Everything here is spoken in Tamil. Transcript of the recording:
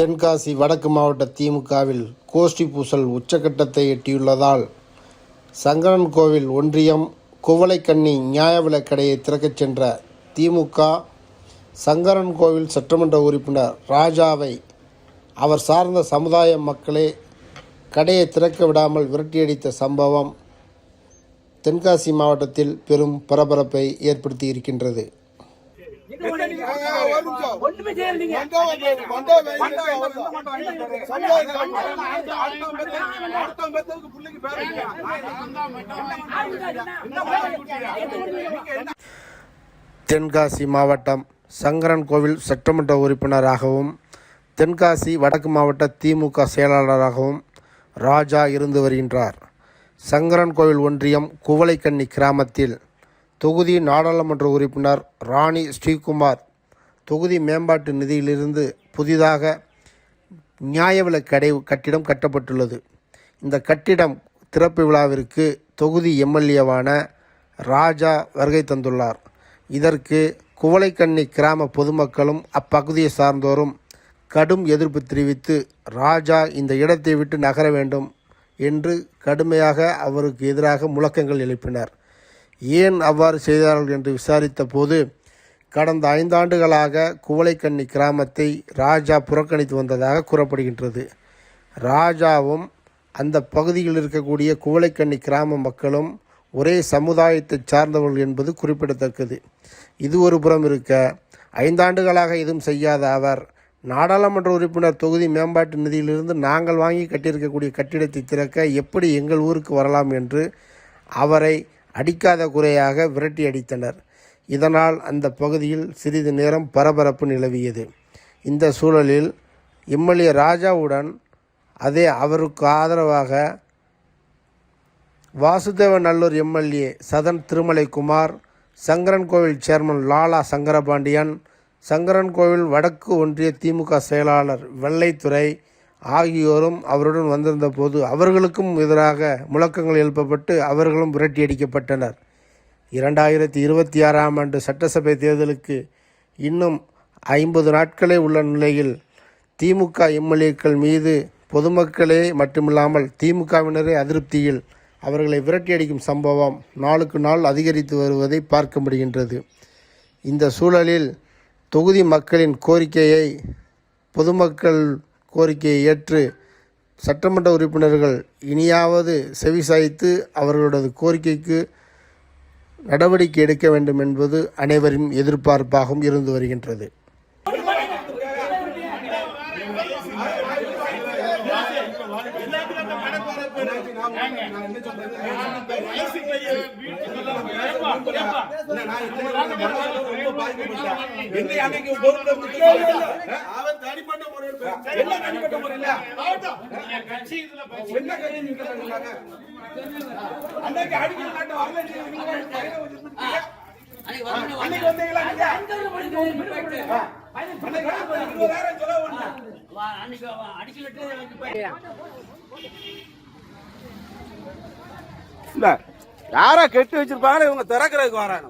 தென்காசி வடக்கு மாவட்ட திமுகவில் கோஷ்டி பூசல் உச்சக்கட்டத்தை எட்டியுள்ளதால் சங்கரன் கோவில் ஒன்றியம் குவளைக்கண்ணி நியாய விலக்கடையை திறக்கச் சென்ற திமுக சங்கரன் கோவில் சட்டமன்ற உறுப்பினர் ராஜாவை அவர் சார்ந்த சமுதாய மக்களே கடையை திறக்க விடாமல் விரட்டியடித்த சம்பவம் தென்காசி மாவட்டத்தில் பெரும் பரபரப்பை ஏற்படுத்தி இருக்கின்றது. ஒண்ணுமே செய்யல நீங்க தென்காசி மாவட்டம் சங்கரன் கோவில் சட்டமன்ற உறுப்பினராகவும் தென்காசி வடக்கு மாவட்ட திமுக செயலாளராகவும் ராஜா இருந்து வருகின்றார். சங்கரன் கோவில் ஒன்றியம் குவளைக்கண்ணி கிராமத்தில் தொகுதி நாடாளுமன்ற உறுப்பினர் ராணி ஸ்ரீகுமார் தொகுதி மேம்பாட்டு நிதியிலிருந்து புதிதாக நியாய விலைக் கடை கட்டிடம் கட்டப்பட்டுள்ளது. இந்த கட்டிடம் திறப்பு விழாவிற்கு தொகுதி எம்எல்ஏவான ராஜா வருகை தந்துள்ளார். இதற்கு குவளைக்கண்ணி கிராம பொதுமக்களும் அப்பகுதியை சார்ந்தோரும் கடும் எதிர்ப்பு தெரிவித்து ராஜா இந்த இடத்தை விட்டு நகர வேண்டும் என்று கடுமையாக அவருக்கு எதிராக முழக்கங்கள் எழுப்பினர். ஏன் அவ்வாறு செய்தார்கள் என்று விசாரித்த போது கடந்த ஐந்தாண்டுகளாக குவளைக்கண்ணி கிராமத்தை ராஜா புறக்கணித்து வந்ததாக கூறப்படுகின்றது. ராஜாவும் அந்த பகுதியில் இருக்கக்கூடிய குவளைக்கண்ணி கிராம மக்களும் ஒரே சமுதாயத்தை சார்ந்தவர்கள் என்பது குறிப்பிடத்தக்கது. இது ஒரு புறம் இருக்க ஐந்தாண்டுகளாக எதுவும் செய்யாத அவர் நாடாளுமன்ற உறுப்பினர் தொகுதி மேம்பாட்டு நிதியிலிருந்து நாங்கள் வாங்கி கட்டியிருக்கக்கூடிய கட்டிடத்தை திறக்க எப்படி எங்கள் ஊருக்கு வரலாம் என்று அவரை அடிக்காத குறையாக விரட்டி அடித்தனர். இதனால் அந்த பகுதியில் சிறிது நேரம் பரபரப்பு நிலவியது. இந்த சூழலில் எம்எல்ஏ ராஜாவுடன் அதே அவருக்கு ஆதரவாக வாசுதேவ நல்லூர் எம்எல்ஏ சதன் திருமலை குமார் சங்கரன் கோவில் சேர்மன் லாலா சங்கரபாண்டியன் சங்கரன் கோவில் வடக்கு ஒன்றிய திமுக செயலாளர் வெள்ளைத்துறை ஆகியோரும் அவருடன் வந்திருந்த போது அவர்களுக்கும் எதிராக முழக்கங்கள் எழுப்பப்பட்டு அவர்களும் விரட்டியடிக்கப்பட்டனர். இரண்டாயிரத்தி இருபத்தி ஆறாம் ஆண்டு சட்டசபை தேர்தலுக்கு இன்னும் ஐம்பது நாட்களே உள்ள நிலையில் திமுக எம்எல்ஏக்கள் மீது பொதுமக்களே மட்டுமில்லாமல் திமுகவினரே அதிருப்தியில் அவர்களை விரட்டியடிக்கும் சம்பவம் நாளுக்கு நாள் அதிகரித்து வருவதை பார்க்க முடிகின்றது. இந்த சூழலில் தொகுதி மக்களின் கோரிக்கையை பொதுமக்கள் கோரிக்கையை ஏற்று சட்டமன்ற உறுப்பினர்கள் இனியாவது செவிசாய்த்து அவர்களது கோரிக்கைக்கு நடவடிக்கை எடுக்க வேண்டும் என்பது அனைவரின் எதிர்பார்ப்பாகவும் இருந்து வருகின்றது. என்னை அன்னைக்கு பொறுப்பு அவன் தனிப்பட்ட முறையில் என்ன தனிப்பட்ட முறையில்? என்ன கட்சி நீங்க சொல்றாங்க? அன்னைக்கு அடிக்கடி நாட்டு வரல அன்னைக்கு வந்தீங்களா நீங்க? அன்னைக்கு இருபதாயிரம் செலவு பண்ணேன். இல்ல யாரா கெட்டி வச்சிருப்பாங்களோ இவங்க திறக்கிறதுக்கு வராங்க